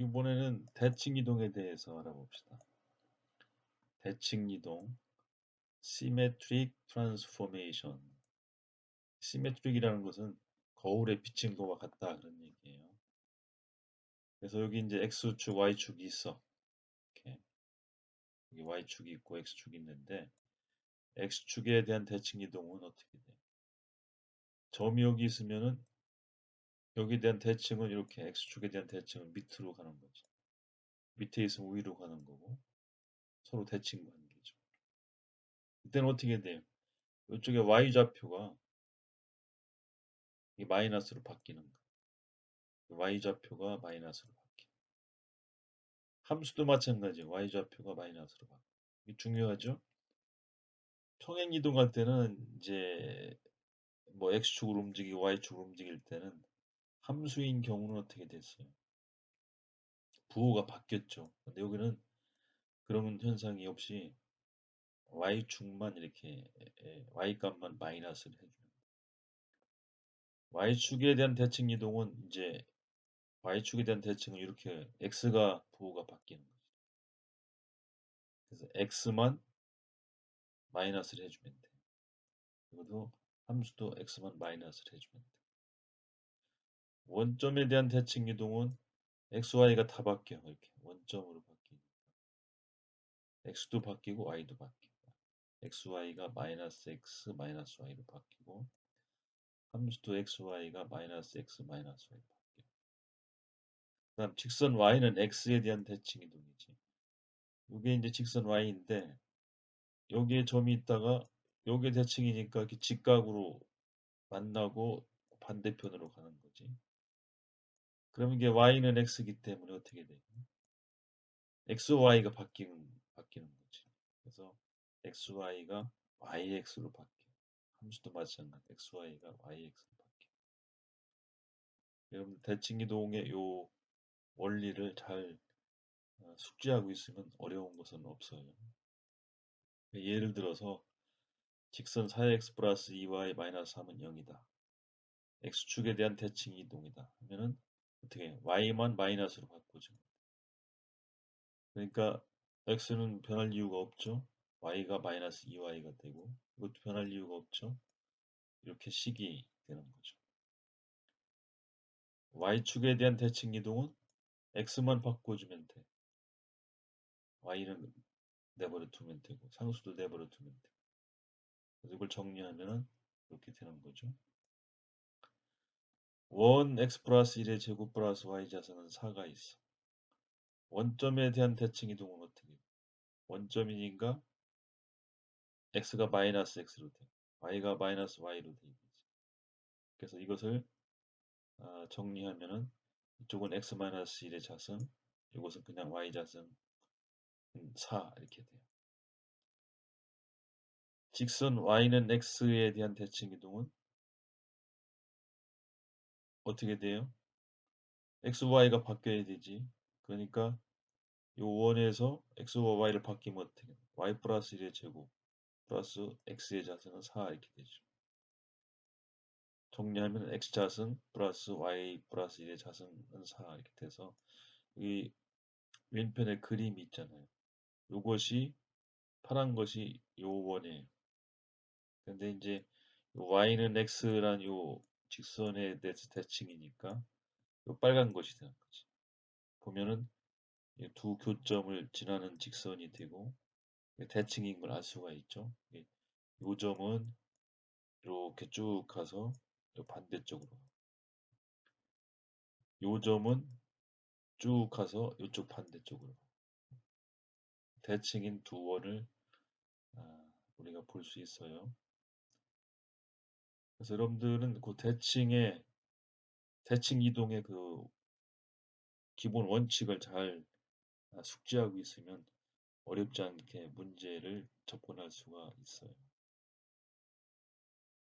이번에는 대칭 이동에 대해서 알아봅시다. 대칭 이동, symmetric transformation. 시메트릭이라는 것은 거울에 비친 것과 같다 그런 얘기예요. 그래서 여기 이제 x축, y축이 있어. 이렇게 여기 y축이 있고 x축이 있는데 x축에 대한 대칭 이동은 어떻게 돼? 점이 여기 있으면은 여기에 대한 대칭은 이렇게 x축에 대한 대칭은 밑으로 가는 거지. 밑에 있으면 위로 가는 거고 서로 대칭 관계죠. 이때는 어떻게 돼요? 이쪽에 y좌표가 이 마이너스로 바뀌는 거. y좌표가 마이너스로 바뀌. 함수도 마찬가지예요. y좌표가 마이너스로 바뀌. 이게 중요하죠? 평행 이동할 때는 이제 뭐 x축으로 움직이고 y축으로 움직일 때는 함수인 경우는 어떻게 됐어요? 부호가 바뀌었죠. 근데 여기는 그런 현상이 없이 y축만 이렇게 y값만 마이너스를 해주는 y축에 대한 대칭 이동은 이제 y축에 대한 대칭은 이렇게 x가 부호가 바뀌는 거죠. 그래서 x만 마이너스를 해주면 돼. 이것도 함수도 x만 마이너스를 해주면 돼. 원점에 대한 대칭 이동은 x, y가 다 바뀌어 이렇게 원점으로 바뀌니까 x도 바뀌고 y도 바뀌고 x, y가 마이너스 x, 마이너스 y로 바뀌고 함수도 x, y가 마이너스 x, 마이너스 y 바뀌어. 그 다음 직선 y는 x에 대한 대칭 이동이지. 이게 이제 직선 y인데 여기에 점이 있다가 여기에 대칭이니까 이렇게 직각으로 만나고 반대편으로 가는 거지. 그럼 이게 y는 x이기 때문에 어떻게 돼? x, y가 바뀌는 바뀌는 거지. 그래서 x, y가 yx로 바뀌어. 함수도 마찬가지. x, y가 yx로 바뀌어. 여러분 대칭 이동의 요 원리를 잘 어, 숙지하고 있으면 어려운 것은 없어요. 예를 들어서 직선 4x 플러스 2y 마이너스 3은 0이다. x축에 대한 대칭 이동이다. 하면은 어떻게 y만 마이너스로 바꾸죠. 그러니까 x는 변할 이유가 없죠. y가 마이너스 2y가 되고 이것도 변할 이유가 없죠. 이렇게 식이 되는 거죠. y축에 대한 대칭 이동은 x만 바꿔주면 돼. y는 내버려 두면 되고 상수도 내버려 두면 돼. 그래서 이걸 정리하면 이렇게 되는 거죠. 원 x 플러스 1의 제곱 플러스 y 자선은 4가 있어. 원점에 대한 대칭 이동은 어떻게 돼? 원점이니까 x가 마이너스 x로 돼. y가 마이너스 y로 돼. 그래서 이것을 아, 정리하면은 이쪽은 x 마이너스 1의 자선, 이것은 그냥 y 자선 4 이렇게 돼요. 직선 y는 x에 대한 대칭 이동은 어떻게 돼요? x, y가 바뀌어야 되지. 그러니까 이 원에서 x와 y를 바뀌면 어떻게 돼요? y 플러스 1의 제곱 플러스 x의 자승은 4 이렇게 되죠. 정리하면 x 자승 플러스 y 플러스 1의 자승은 4 이렇게 돼서 이 왼편에 그림이 있잖아요. 이것이 파란 것이 요 원이에요. 근데 이제 y는 x란 요 직선에 대해서 대칭이니까 요 빨간 것이 되는 거지. 보면은 두 교점을 지나는 직선이 되고 대칭인 걸 알 수가 있죠. 이 점은 이렇게 쭉 가서 반대쪽으로 이 점은 쭉 가서 이쪽 반대쪽으로 대칭인 두 원을 아, 우리가 볼 수 있어요. 그래서 여러분들은 그 대칭의 대칭 이동의 그 기본 원칙을 잘 숙지하고 있으면 어렵지 않게 문제를 접근할 수가 있어요.